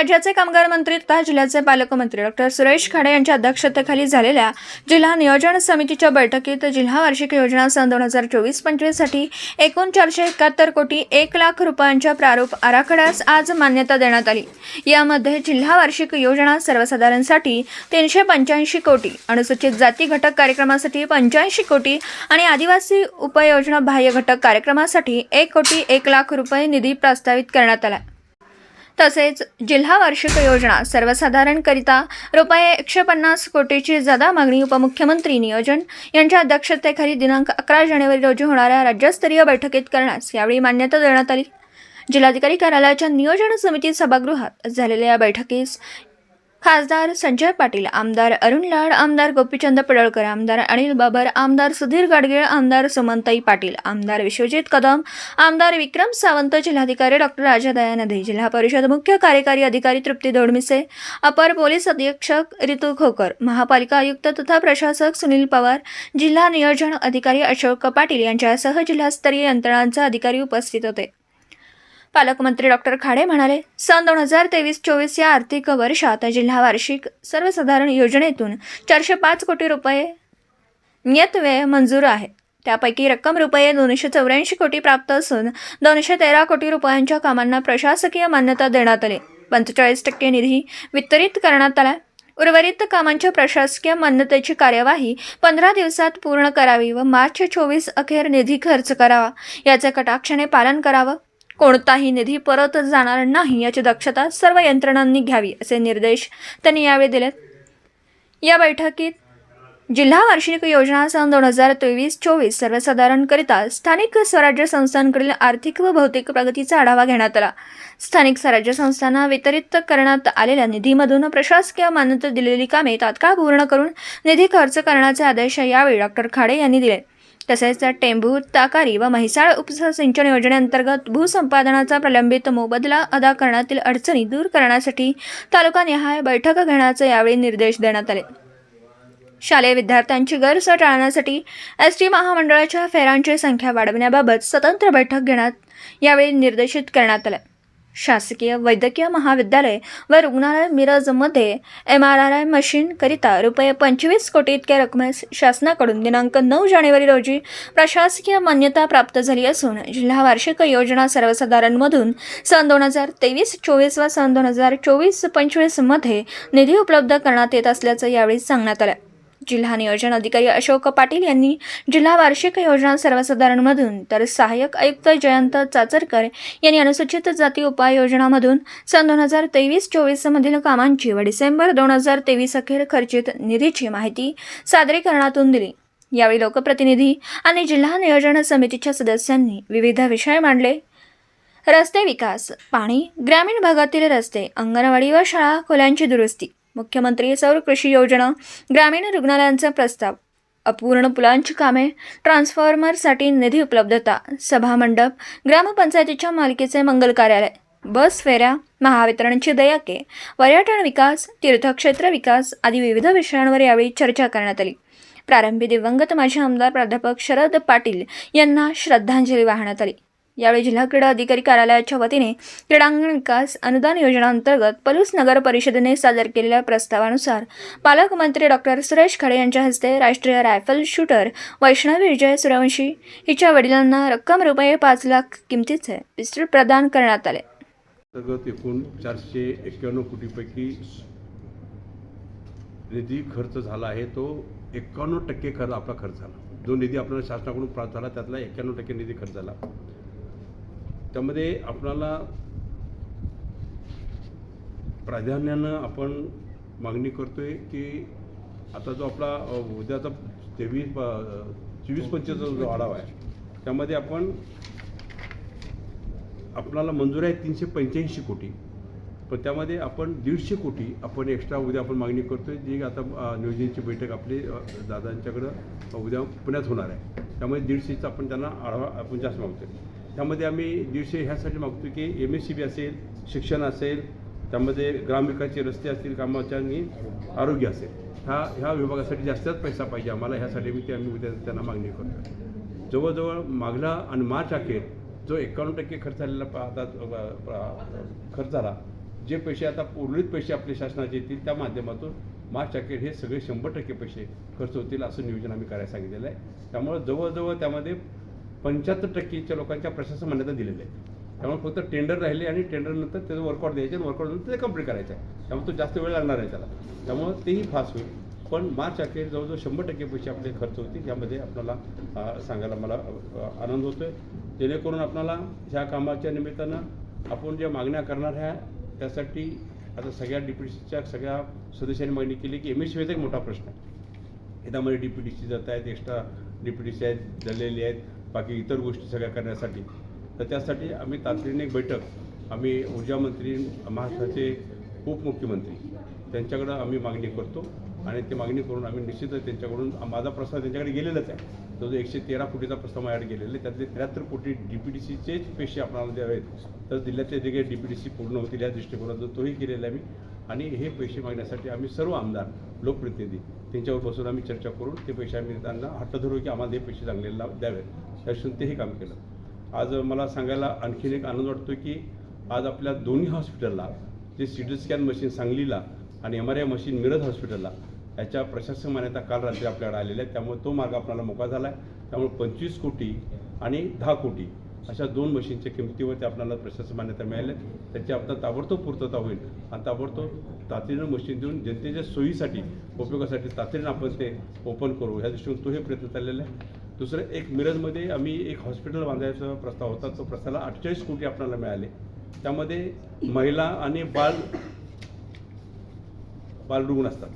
राज्याचे कामगार मंत्री तथा जिल्ह्याचे पालकमंत्री डॉक्टर सुरेश खाडे यांच्या अध्यक्षतेखाली झालेल्या जिल्हा नियोजन समितीच्या बैठकीत जिल्हा वार्षिक योजना सन दोन हजार चोवीस पंचवीससाठी एकूण चारशे एकाहत्तर कोटी एक लाख रुपयांच्या प्रारूप आराखड्यास आज मान्यता देण्यात आली. यामध्ये जिल्हा वार्षिक योजना सर्वसाधारणसाठी तीनशे पंच्याऐंशी कोटी अनुसूचित जाती घटक कार्यक्रमासाठी पंच्याऐंशी कोटी आणि आदिवासी उपयोजना बाह्य घटक कार्यक्रमासाठी एक कोटी एक लाख रुपये निधी प्रस्तावित करण्यात आला. तसेच जिल्हा वार्षिक योजना सर्वसाधारणकरिता रुपये एकशे पन्नास कोटीची जादा मागणी उपमुख्यमंत्री नियोजन यांच्या अध्यक्षतेखाली दिनांक अकरा जानेवारी रोजी होणाऱ्या राज्यस्तरीय बैठकीत करण्यास यावेळी मान्यता देण्यात आली. जिल्हाधिकारी कार्यालयाच्या नियोजन समिती सभागृहात झालेल्या या बैठकीस खासदार संजय पाटील आमदार अरुण लाड आमदार गोपीचंद पडळकर आमदार अनिल बाबर आमदार सुधीर गाडगीळ आमदार सुमंताई पाटील आमदार विश्वजित कदम आमदार विक्रम सावंत जिल्हाधिकारी डॉक्टर राजा दयानदे जिल्हा परिषद मुख्य कार्यकारी अधिकारी तृप्ती दोडमिसे अपर पोलीस अधीक्षक रितू खोकर महापालिका आयुक्त तथा प्रशासक सुनील पवार जिल्हा नियोजन अधिकारी अशोक पाटील यांच्यासह जिल्हास्तरीय यंत्रणांचे अधिकारी उपस्थित होते. पालकमंत्री डॉक्टर खाडे म्हणाले सन दोन हजार तेवीस चोवीस या आर्थिक वर्षात जिल्हा वार्षिक सर्वसाधारण योजनेतून चारशे पाच कोटी रुपये नियतव्यय मंजूर आहे. त्यापैकी रक्कम रुपये दोनशे चौऱ्याऐंशी कोटी प्राप्त असून दोनशे तेरा कोटी रुपयांच्या कामांना प्रशासकीय मान्यता देण्यात आली. पंचेचाळीस टक्के निधी वितरित करण्यात आला. उर्वरित कामांच्या प्रशासकीय मान्यतेची कार्यवाही पंधरा दिवसात पूर्ण करावी व मार्च चोवीस अखेर निधी खर्च करावा. याचे कटाक्षाने पालन करावं. कोणताही निधी परत जाणार नाही याची दक्षता सर्व यंत्रणांनी घ्यावी असे निर्देश त्यांनी यावेळी दिलेत या बैठकीत जिल्हा वार्षिक योजना सन दोन हजार तेवीस चोवीस सर्वसाधारणकरिता स्थानिक स्वराज्य संस्थांकडील आर्थिक व भौतिक प्रगतीचा आढावा घेण्यात आला. स्थानिक स्वराज्य संस्थांना वितरित करण्यात आलेल्या निधीमधून प्रशासकीय मान्यता दिलेली कामे तात्काळ पूर्ण करून निधी खर्च करण्याचे आदेश यावेळी डॉक्टर खाडे यांनी दिले. तसेच टेंभू ताकारी व म्हैसाळ उपसा सिंचन योजनेअंतर्गत भूसंपादनाचा प्रलंबित मोबदला अदा करण्यातील अडचणी दूर करण्यासाठी तालुकानिहाय बैठक घेण्याचे यावेळी निर्देश देण्यात आले. शालेय विद्यार्थ्यांची गैरसोय टाळण्यासाठी एस टी महामंडळाच्या फेरांची संख्या वाढवण्याबाबत स्वतंत्र बैठक घेण्यात यावेळी निर्देशित करण्यात आल्या शासकीय वैद्यकीय महाविद्यालय व रुग्णालय मिरजमध्ये एम आर आर आय मशीनकरिता रुपये पंचवीस कोटी इतक्या रकमेस शासनाकडून दिनांक नऊ जानेवारी रोजी प्रशासकीय मान्यता प्राप्त झाली असून जिल्हा वार्षिक योजना सर्वसाधारणमधून सन दोन हजार तेवीस चोवीस व सन दोन हजार चोवीस पंचवीसमध्ये निधी उपलब्ध करण्यात येत असल्याचं यावेळी सांगण्यात आलं. जिल्हा नियोजन अधिकारी अशोक पाटील यांनी जिल्हा वार्षिक योजना सर्वसाधारणमधून तर सहाय्यक आयुक्त जयंत चाचरकर यांनी अनुसूचित जाती उपाययोजनामधून सन दोन हजार तेवीस चोवीसमधील कामांची व डिसेंबर दोन हजार तेवीस अखेर खर्चित निधीची माहिती सादरीकरणातून दिली. यावेळी लोकप्रतिनिधी आणि जिल्हा नियोजन समितीच्या सदस्यांनी विविध विषय मांडले. रस्ते विकास पाणी ग्रामीण भागातील रस्ते अंगणवाडी व शाळा खोल्यांची दुरुस्ती मुख्यमंत्री सौर कृषी योजना ग्रामीण रुग्णालयांचा प्रस्ताव अपूर्ण पुलांची कामे ट्रान्सफॉर्मरसाठी निधी उपलब्धता सभामंडप ग्रामपंचायतीच्या मालकीचे मंगल कार्यालय बस फेऱ्या महावितरणची दयाके पर्यटन विकास तीर्थक्षेत्र विकास आदी विविध विषयांवर यावेळी चर्चा करण्यात आली. प्रारंभी दिवंगत माजी आमदार प्राध्यापक शरद पाटील यांना श्रद्धांजली वाहण्यात आली. यावेळी जिल्हा क्रीडा अधिकारी कार्यालयाच्या वतीने क्रीडांगण विकास अनुदान योजनांतर्गत पलूस नगर परिषदेने सादर केलेल्या प्रस्तावानुसार पालकमंत्री डॉक्टर सुरेश खडे यांच्या हस्ते राष्ट्रीय रायफल शूटर वैष्णवी विजय सूर्यवंशी हिच्या वडिलांना रक्कम रुपये पाच लाख किमतीचे पिस्टल प्रदान करण्यात आले. अंतर्गत एकूण चारशे एक्क्याण्णव कोटीपैकी निधी खर्च झाला आहे. तो एक्क्याण्णव टक्के खर्च आपला खर्च झाला. जो निधी आपल्याला शासनाकडून प्राप्त झाला त्यातला एक्क्याण्णव टक्के निधी खर्च झाला. त्यामध्ये आपणाला प्राधान्यानं आपण मागणी करतोय की आता जो आपला उद्याचा तेवीस चोवीस पंचवीसचा जो आढावा आहे त्यामध्ये आपण आपणाला मंजूर आहे तीनशे पंच्याऐंशी कोटी. पण त्यामध्ये आपण दीडशे कोटी आपण एक्स्ट्रा उद्या आपण मागणी करतोय जी आता नियोजनची बैठक आपली दादांच्याकडं उद्या पुण्यात होणार आहे. त्यामुळे दीडशेचा आपण त्यांना आढावा आपण जास्त मागतोय. त्यामध्ये आम्ही दिवशी ह्यासाठी मागतो की एम एस सी बी असेल शिक्षण असेल त्यामध्ये ग्रामविकासचे रस्ते असतील कामाच्या आणि आरोग्य असेल. हा ह्या विभागासाठी जास्तच पैसा पाहिजे आम्हाला ह्यासाठी मी ते आम्ही उद्या त्यांना मागणी करतो. जवळजवळ मागला आणि मार्च अखेर जो एकावन्न टक्के खर्च झालेला आता खर्च झाला जे पैसे आता उर्वरित पैसे आपले शासनाचे येतील त्या माध्यमातून मार्च अखेर हे सगळे शंभर टक्के पैसे खर्च होतील असं नियोजन आम्ही करायला सांगितलेलं आहे. त्यामुळं जवळजवळ त्यामध्ये पंच्याहत्तर टक्केच्या लोकांच्या प्रशासन मान्यता दिलेल्या आहे त्यामुळे फक्त टेंडर राहिले आणि टेंडरनंतर त्याचं वर्कआउट द्यायचे आणि वर्कआउट नंतर ते कंप्लीट करायचं. आहे त्यामुळे तो जास्त वेळ लागणार आहे त्याला. त्यामुळं तेही फास्ट होईल. पण मार्च अखेर जवळजवळ शंभर टक्के पैसे आपले खर्च होतील. यामध्ये आपल्याला सांगायला मला आनंद होतो आहे जेणेकरून आपल्याला ह्या कामाच्या निमित्तानं आपण ज्या मागण्या करणार आहे त्यासाठी आता सगळ्या डीपीडीसीच्या सगळ्या सदस्यांनी मागणी केली की एम एस एक मोठा प्रश्न आहे. याच्यामध्ये डी पी टी सी जात आहेत extra D P D C आहेत झालेली आहेत. बाकी इतर गोष्टी सगळ्या करण्यासाठी. तर त्यासाठी आम्ही तातडीने एक बैठक आम्ही ऊर्जामंत्री महाराष्ट्राचे उपमुख्यमंत्री त्यांच्याकडं आम्ही मागणी करतो आणि ती मागणी करून आम्ही निश्चितच त्यांच्याकडून माझा प्रस्ताव त्यांच्याकडे गेलेलाच आहे. तो जो एकशे तेरा कोटीचा प्रस्ताव माझ्याकडे गेलेला आहे त्यातले त्र्याहत्तर कोटी डी पी डी सीचेच पैसे आपणाला द्यावेत. तर जिल्ह्यातले जे काही डी पी डी सी पूर्ण होतील या दृष्टिकोनातून तोही केलेला आहे मी. आणि हे पैसे मागण्यासाठी आम्ही सर्व आमदार लोकप्रतिनिधी त्यांच्यावर बसून आम्ही चर्चा करून ते पैसे आम्ही त्यांना हट्ट धरू की आम्हाला हे पैसे चांगले लाभ द्यावेत. त्याच्यातून तेही काम केलं. आज मला सांगायला आणखीन एक आनंद वाटतो की आज आपल्या दोन्ही हॉस्पिटलला जे सी टी स्कॅन मशीन सांगलीला आणि M R I machine Miraj हॉस्पिटलला याच्या प्रशासक मान्यता काल रात्री आपल्याकडे आलेल्या आहेत. त्यामुळे तो मार्ग आपल्याला मोकळा झाला आहे त्यामुळे पंचवीस कोटी आणि दहा कोटी अशा दोन मशीनच्या किमतीवरती आपल्याला प्रशासक मान्यता मिळाल्या त्याची आपल्याला ताबडतोब पूर्तता होईल. आणि ताबडतोब तातडीनं मशीन देऊन जनतेच्या सोयीसाठी उपयोगासाठी तातडीनं आपण ते ओपन करू. ह्या दृष्टीने तोही प्रयत्न चाललेला आहे. दुसरं एक मिरजमध्ये आम्ही एक हॉस्पिटल बांधायचा प्रस्ताव होता. तो प्रस्तावाला अठ्ठेचाळीस कोटी आपल्याला मिळाले. त्यामध्ये महिला आणि बाल बालरुग्ण असतात.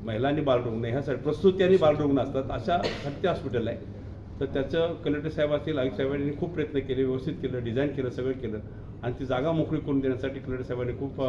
महिला आणि बालरुग्ण. ह्यासाठी प्रसूती आणि बालरुग्ण असतात. अशा हत्या हॉस्पिटल आहे. तर त्याचं कलेक्टर साहेब असतील आयुक्त साहेबांनी खूप प्रयत्न केले व्यवस्थित केलं डिझाईन केलं सगळं केलं. आणि ती जागा मोकळी करून देण्यासाठी कलेक्टर साहेबांनी खूप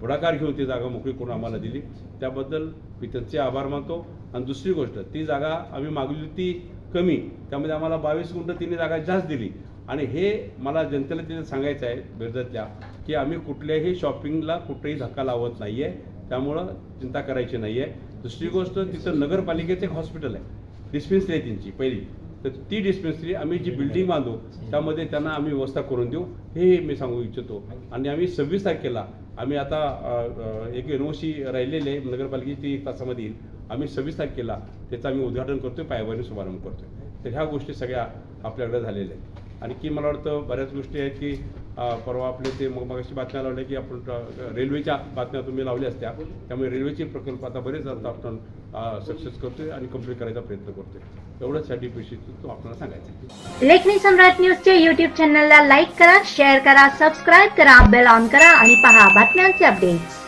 पुढाकार घेऊन ती जागा मोकळी करून आम्हाला दिली. त्याबद्दल मी त्यांचे आभार मानतो. आणि दुसरी गोष्ट ती जागा आम्ही मागली ती कमी त्यामध्ये आम्हाला बावीस गुंठ तिने जागा जास्त दिली. आणि हे मला जनतेला तिथे सांगायचं आहे बिरजातल्या की आम्ही कुठल्याही शॉपिंगला कुठेही धक्का लावत नाही आहे त्यामुळं चिंता करायची नाही आहे दुसरी गोष्ट तिथं नगरपालिकेचं एक हॉस्पिटल आहे. डिस्पेन्सरी आहे त्यांची पहिली. तर ती डिस्पेन्सरी आम्ही जी बिल्डिंग बांधू त्यामध्ये त्यांना आम्ही व्यवस्था करून देऊ. हे मी सांगू इच्छितो. आणि आम्ही सव्वीस तारखेला आम्ही आता एक एनओसी राहिलेले आहे नगरपालिकेची एक तासामध्ये येईल. आम्ही सव्वीस तारखेला त्याचं आम्ही उद्घाटन करतोय पायाभरणी शुभारंभ करतोय. तर ह्या गोष्टी सगळ्या आपल्याकडे झालेल्या आहेत. आणखी मला वाटतं बऱ्याच गोष्टी आहेत की परवा आपले ते मग मगाशी बातम्या लावल्या की आपण रेल्वेच्या बातम्या तुम्ही लावल्या असत्या. त्यामुळे रेल्वेचे प्रकल्प आता बरेच आता आपण सक्सेस करतोय आणि कंप्लीट करायचा प्रयत्न करतोय एवढंच साठी पैसे तो आपल्याला सांगायचं आहे. लेखनी सम्राट न्यूजच्या युट्यूब चॅनलला लाईक करा शेअर करा सबस्क्राईब करा बेल ऑन करा आणि पहा बातम्यांचे अपडेट्स